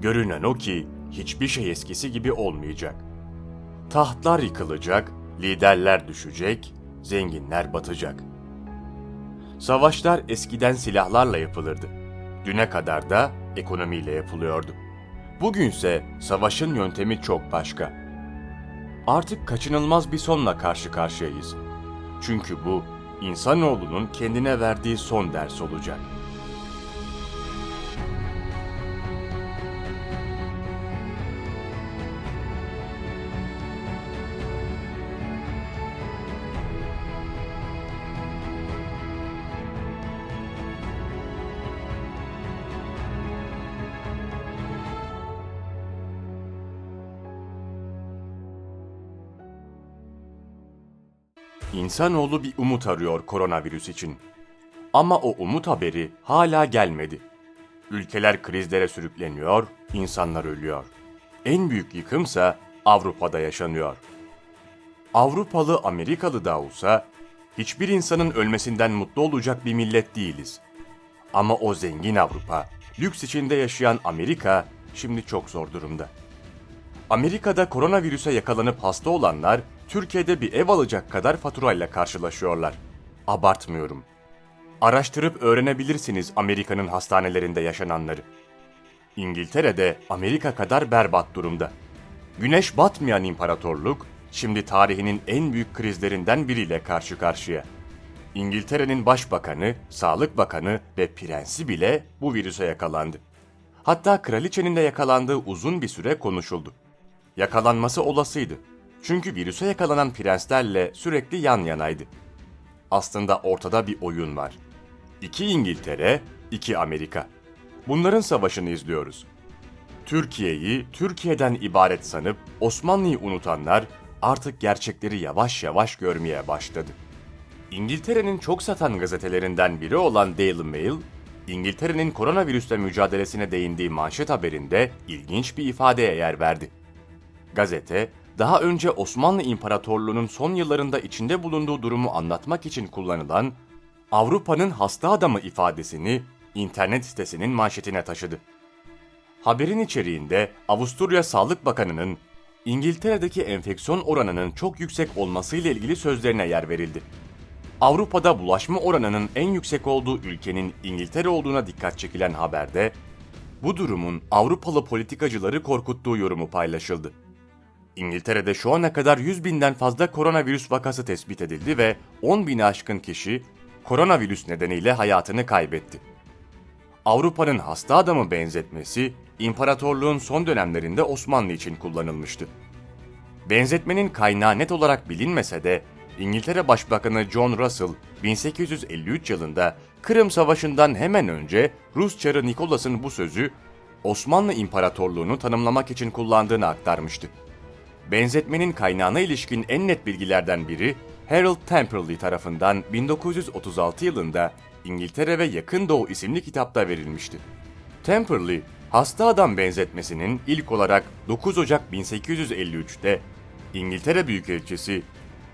Görünen o ki hiçbir şey eskisi gibi olmayacak. Tahtlar yıkılacak, liderler düşecek, zenginler batacak. Savaşlar eskiden silahlarla yapılırdı. Düne kadar da ekonomiyle yapılıyordu. Bugünse savaşın yöntemi çok başka. Artık kaçınılmaz bir sonla karşı karşıyayız. Çünkü bu insanoğlunun kendine verdiği son ders olacak. İnsanoğlu bir umut arıyor koronavirüs için. Ama o umut haberi hala gelmedi. Ülkeler krizlere sürükleniyor, insanlar ölüyor. En büyük yıkımsa Avrupa'da yaşanıyor. Avrupalı Amerikalı da olsa hiçbir insanın ölmesinden mutlu olacak bir millet değiliz. Ama o zengin Avrupa, lüks içinde yaşayan Amerika şimdi çok zor durumda. Amerika'da koronavirüse yakalanıp hasta olanlar Türkiye'de bir ev alacak kadar faturayla karşılaşıyorlar. Abartmıyorum. Araştırıp öğrenebilirsiniz Amerika'nın hastanelerinde yaşananları. İngiltere'de Amerika kadar berbat durumda. Güneş batmayan imparatorluk şimdi tarihinin en büyük krizlerinden biriyle karşı karşıya. İngiltere'nin başbakanı, sağlık bakanı ve prensi bile bu virüse yakalandı. Hatta kraliçenin de yakalandığı uzun bir süre konuşuldu. Yakalanması olasıydı. Çünkü virüse yakalanan prenslerle sürekli yan yanaydı. Aslında ortada bir oyun var. İki İngiltere, iki Amerika. Bunların savaşını izliyoruz. Türkiye'yi Türkiye'den ibaret sanıp Osmanlı'yı unutanlar artık gerçekleri yavaş yavaş görmeye başladı. İngiltere'nin çok satan gazetelerinden biri olan Daily Mail, İngiltere'nin koronavirüsle mücadelesine değindiği manşet haberinde ilginç bir ifadeye yer verdi. Gazete, daha önce Osmanlı İmparatorluğu'nun son yıllarında içinde bulunduğu durumu anlatmak için kullanılan Avrupa'nın hasta adamı ifadesini internet sitesinin manşetine taşıdı. Haberin içeriğinde Avusturya Sağlık Bakanı'nın İngiltere'deki enfeksiyon oranının çok yüksek olmasıyla ilgili sözlerine yer verildi. Avrupa'da bulaşma oranının en yüksek olduğu ülkenin İngiltere olduğuna dikkat çekilen haberde bu durumun Avrupalı politikacıları korkuttuğu yorumu paylaşıldı. İngiltere'de şu ana kadar 100 binden fazla koronavirüs vakası tespit edildi ve 10 bini aşkın kişi koronavirüs nedeniyle hayatını kaybetti. Avrupa'nın hasta adamı benzetmesi, imparatorluğun son dönemlerinde Osmanlı için kullanılmıştı. Benzetmenin kaynağı net olarak bilinmese de İngiltere Başbakanı John Russell 1853 yılında Kırım Savaşı'ndan hemen önce Rus Çarı Nikolas'ın bu sözü Osmanlı İmparatorluğunu tanımlamak için kullandığını aktarmıştı. Benzetmenin kaynağına ilişkin en net bilgilerden biri Harold Temperley tarafından 1936 yılında İngiltere ve Yakın Doğu isimli kitapta verilmişti. Temperley, hasta adam benzetmesinin ilk olarak 9 Ocak 1853'te İngiltere Büyükelçisi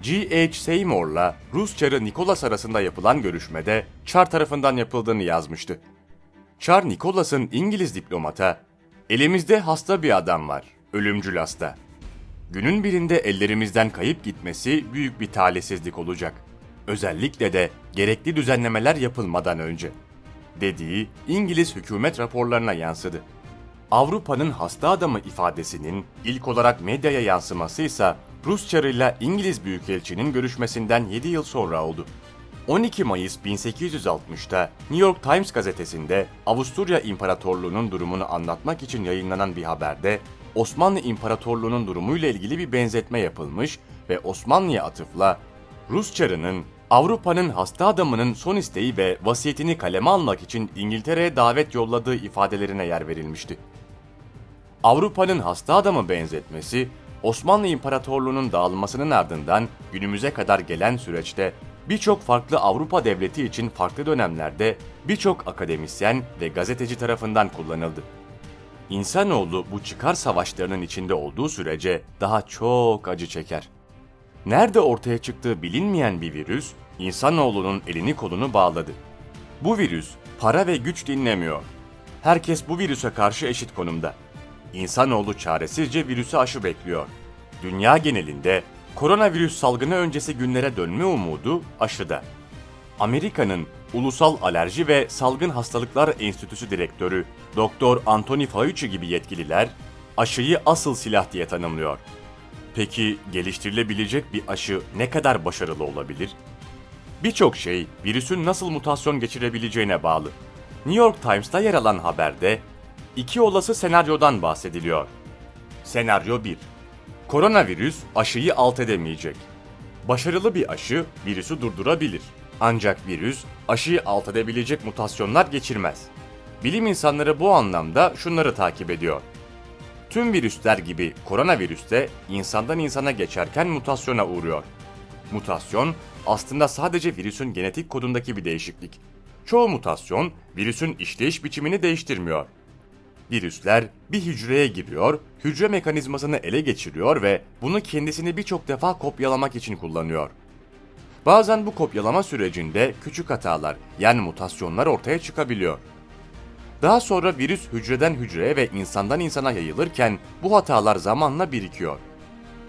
G.H. Seymour'la Rus Çarı Nicholas arasında yapılan görüşmede Çar tarafından yapıldığını yazmıştı. Çar Nicholas'ın İngiliz diplomata, elimizde hasta bir adam var, ölümcül hasta. Günün birinde ellerimizden kayıp gitmesi büyük bir talihsizlik olacak. Özellikle de gerekli düzenlemeler yapılmadan önce. Dediği İngiliz hükümet raporlarına yansıdı. Avrupa'nın hasta adamı ifadesinin ilk olarak medyaya yansıması ise Rus çarıyla İngiliz Büyükelçinin görüşmesinden 7 yıl sonra oldu. 12 Mayıs 1860'ta New York Times gazetesinde Avusturya İmparatorluğu'nun durumunu anlatmak için yayınlanan bir haberde Osmanlı İmparatorluğu'nun durumuyla ilgili bir benzetme yapılmış ve Osmanlı'ya atıfla Rus çarının Avrupa'nın hasta adamının son isteği ve vasiyetini kaleme almak için İngiltere'ye davet yolladığı ifadelerine yer verilmişti. Avrupa'nın hasta adamı benzetmesi, Osmanlı İmparatorluğu'nun dağılmasının ardından günümüze kadar gelen süreçte birçok farklı Avrupa devleti için farklı dönemlerde birçok akademisyen ve gazeteci tarafından kullanıldı. İnsanoğlu bu çıkar savaşlarının içinde olduğu sürece daha çok acı çeker. Nerede ortaya çıktığı bilinmeyen bir virüs, insanoğlunun elini kolunu bağladı. Bu virüs para ve güç dinlemiyor. Herkes bu virüse karşı eşit konumda. insanoğlu çaresizce virüse aşı bekliyor. Dünya genelinde koronavirüs salgını öncesi günlere dönme umudu aşıda. Amerika'nın Ulusal Alerji ve Salgın Hastalıklar Enstitüsü Direktörü Dr. Anthony Fauci gibi yetkililer aşıyı asıl silah diye tanımlıyor. Peki geliştirilebilecek bir aşı ne kadar başarılı olabilir? Birçok şey virüsün nasıl mutasyon geçirebileceğine bağlı. New York Times'ta yer alan haberde iki olası senaryodan bahsediliyor. Senaryo 1. Koronavirüs aşıyı alt edemeyecek. Başarılı bir aşı virüsü durdurabilir. Ancak virüs aşıyı alt edebilecek mutasyonlar geçirmez. Bilim insanları bu anlamda şunları takip ediyor. Tüm virüsler gibi koronavirüs de insandan insana geçerken mutasyona uğruyor. Mutasyon aslında sadece virüsün genetik kodundaki bir değişiklik. Çoğu mutasyon virüsün işleyiş biçimini değiştirmiyor. Virüsler bir hücreye giriyor, hücre mekanizmasını ele geçiriyor ve bunu kendisini birçok defa kopyalamak için kullanıyor. Bazen bu kopyalama sürecinde küçük hatalar yani mutasyonlar ortaya çıkabiliyor. Daha sonra virüs hücreden hücreye ve insandan insana yayılırken bu hatalar zamanla birikiyor.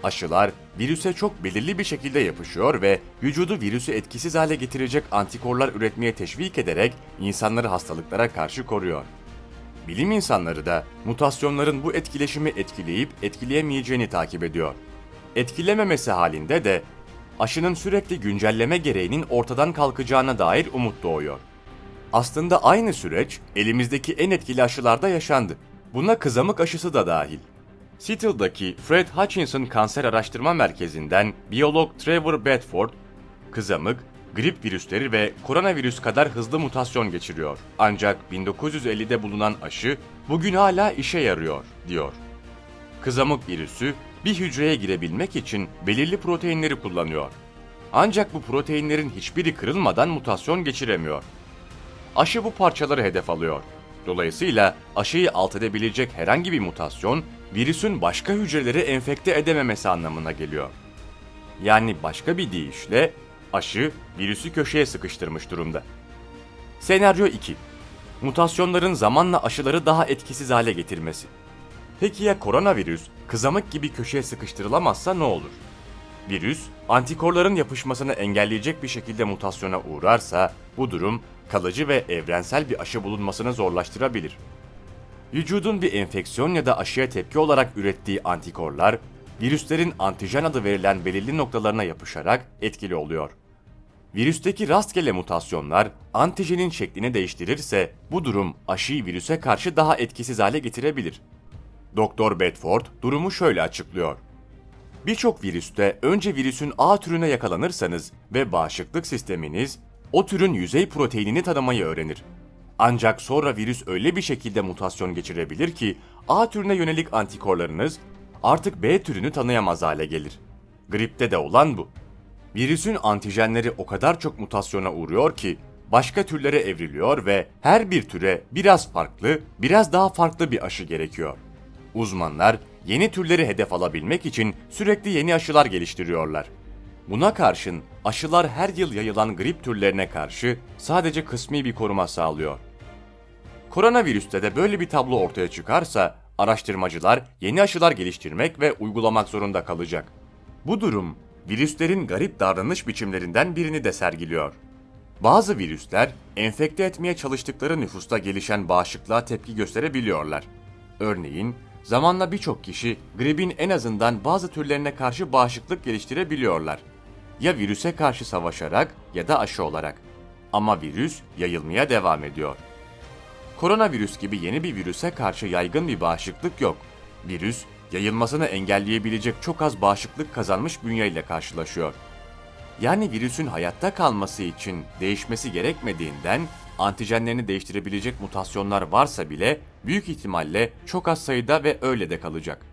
Aşılar virüse çok belirli bir şekilde yapışıyor ve vücudu virüsü etkisiz hale getirecek antikorlar üretmeye teşvik ederek insanları hastalıklara karşı koruyor. Bilim insanları da mutasyonların bu etkileşimi etkileyip etkileyemeyeceğini takip ediyor. Etkilememesi halinde de aşının sürekli güncelleme gereğinin ortadan kalkacağına dair umut doğuyor. Aslında aynı süreç elimizdeki en etkili aşılarda yaşandı. Buna kızamık aşısı da dahil. Seattle'daki Fred Hutchinson Kanser Araştırma Merkezi'nden biyolog Trevor Bedford, kızamık, grip virüsleri ve koronavirüs kadar hızlı mutasyon geçiriyor. Ancak 1950'de bulunan aşı bugün hala işe yarıyor, diyor. Kızamık virüsü bir hücreye girebilmek için belirli proteinleri kullanıyor. Ancak bu proteinlerin hiçbiri kırılmadan mutasyon geçiremiyor. Aşı bu parçaları hedef alıyor. Dolayısıyla aşıyı alt edebilecek herhangi bir mutasyon virüsün başka hücreleri enfekte edememesi anlamına geliyor. Yani başka bir deyişle aşı virüsü köşeye sıkıştırmış durumda. Senaryo 2. Mutasyonların zamanla aşıları daha etkisiz hale getirmesi. Peki ya koronavirüs kızamık gibi köşeye sıkıştırılamazsa ne olur? Virüs, antikorların yapışmasını engelleyecek bir şekilde mutasyona uğrarsa bu durum kalıcı ve evrensel bir aşı bulunmasını zorlaştırabilir. Vücudun bir enfeksiyon ya da aşıya tepki olarak ürettiği antikorlar, virüslerin antijen adı verilen belirli noktalarına yapışarak etkili oluyor. Virüsteki rastgele mutasyonlar antijenin şeklini değiştirirse bu durum aşıyı virüse karşı daha etkisiz hale getirebilir. Doktor Bedford durumu şöyle açıklıyor. Birçok virüste önce virüsün A türüne yakalanırsanız ve bağışıklık sisteminiz o türün yüzey proteinini tanımayı öğrenir. Ancak sonra virüs öyle bir şekilde mutasyon geçirebilir ki A türüne yönelik antikorlarınız artık B türünü tanıyamaz hale gelir. Gripte de olan bu. Virüsün antijenleri o kadar çok mutasyona uğruyor ki başka türlere evriliyor ve her bir türe biraz farklı, biraz daha farklı bir aşı gerekiyor. Uzmanlar yeni türleri hedef alabilmek için sürekli yeni aşılar geliştiriyorlar. Buna karşın aşılar her yıl yayılan grip türlerine karşı sadece kısmi bir koruma sağlıyor. Koronavirüste de böyle bir tablo ortaya çıkarsa araştırmacılar yeni aşılar geliştirmek ve uygulamak zorunda kalacak. Bu durum virüslerin garip davranış biçimlerinden birini de sergiliyor. Bazı virüsler enfekte etmeye çalıştıkları nüfusta gelişen bağışıklığa tepki gösterebiliyorlar. Örneğin zamanla birçok kişi gripin en azından bazı türlerine karşı bağışıklık geliştirebiliyorlar. Ya virüse karşı savaşarak ya da aşı olarak. Ama virüs yayılmaya devam ediyor. Koronavirüs gibi yeni bir virüse karşı yaygın bir bağışıklık yok. Virüs, yayılmasını engelleyebilecek çok az bağışıklık kazanmış bünyeyle karşılaşıyor. Yani virüsün hayatta kalması için değişmesi gerekmediğinden antijenlerini değiştirebilecek mutasyonlar varsa bile büyük ihtimalle çok az sayıda ve öyle de kalacak.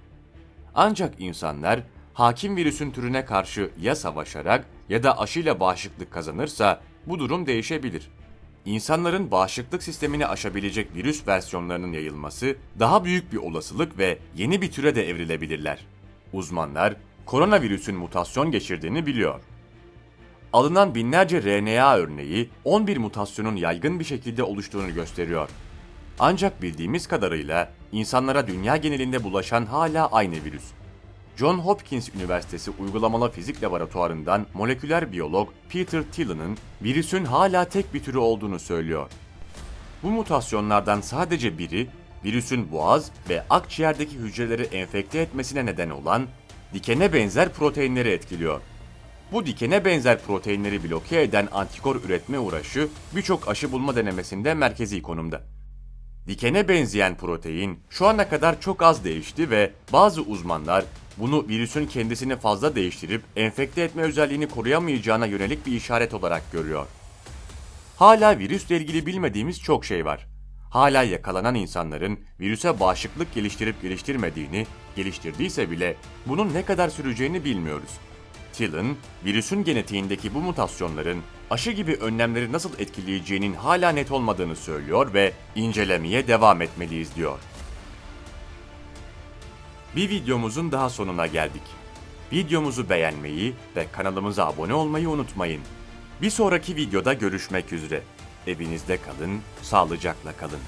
Ancak insanlar hakim virüsün türüne karşı ya savaşarak ya da aşıyla bağışıklık kazanırsa bu durum değişebilir. İnsanların bağışıklık sistemini aşabilecek virüs versiyonlarının yayılması daha büyük bir olasılık ve yeni bir türe de evrilebilirler. Uzmanlar koronavirüsün mutasyon geçirdiğini biliyor. Alınan binlerce RNA örneği 11 mutasyonun yaygın bir şekilde oluştuğunu gösteriyor. Ancak bildiğimiz kadarıyla insanlara dünya genelinde bulaşan hala aynı virüs. John Hopkins Üniversitesi Uygulamalı Fizik Laboratuvarından moleküler biyolog Peter Thiel'in virüsün hala tek bir türü olduğunu söylüyor. Bu mutasyonlardan sadece biri, virüsün boğaz ve akciğerdeki hücreleri enfekte etmesine neden olan dikene benzer proteinleri etkiliyor. Bu dikene benzer proteinleri bloke eden antikor üretme uğraşı birçok aşı bulma denemesinde merkezi konumda. Dikene benzeyen protein şu ana kadar çok az değişti ve bazı uzmanlar bunu virüsün kendisini fazla değiştirip enfekte etme özelliğini koruyamayacağına yönelik bir işaret olarak görüyor. Hala virüsle ilgili bilmediğimiz çok şey var. Hala yakalanan insanların virüse bağışıklık geliştirip geliştirmediğini, geliştirdiyse bile bunun ne kadar süreceğini bilmiyoruz. Thielen, virüsün genetiğindeki bu mutasyonların aşı gibi önlemleri nasıl etkileyeceğinin hala net olmadığını söylüyor ve incelemeye devam etmeliyiz diyor. Bir videomuzun daha sonuna geldik. Videomuzu beğenmeyi ve kanalımıza abone olmayı unutmayın. Bir sonraki videoda görüşmek üzere. Evinizde kalın, sağlıcakla kalın.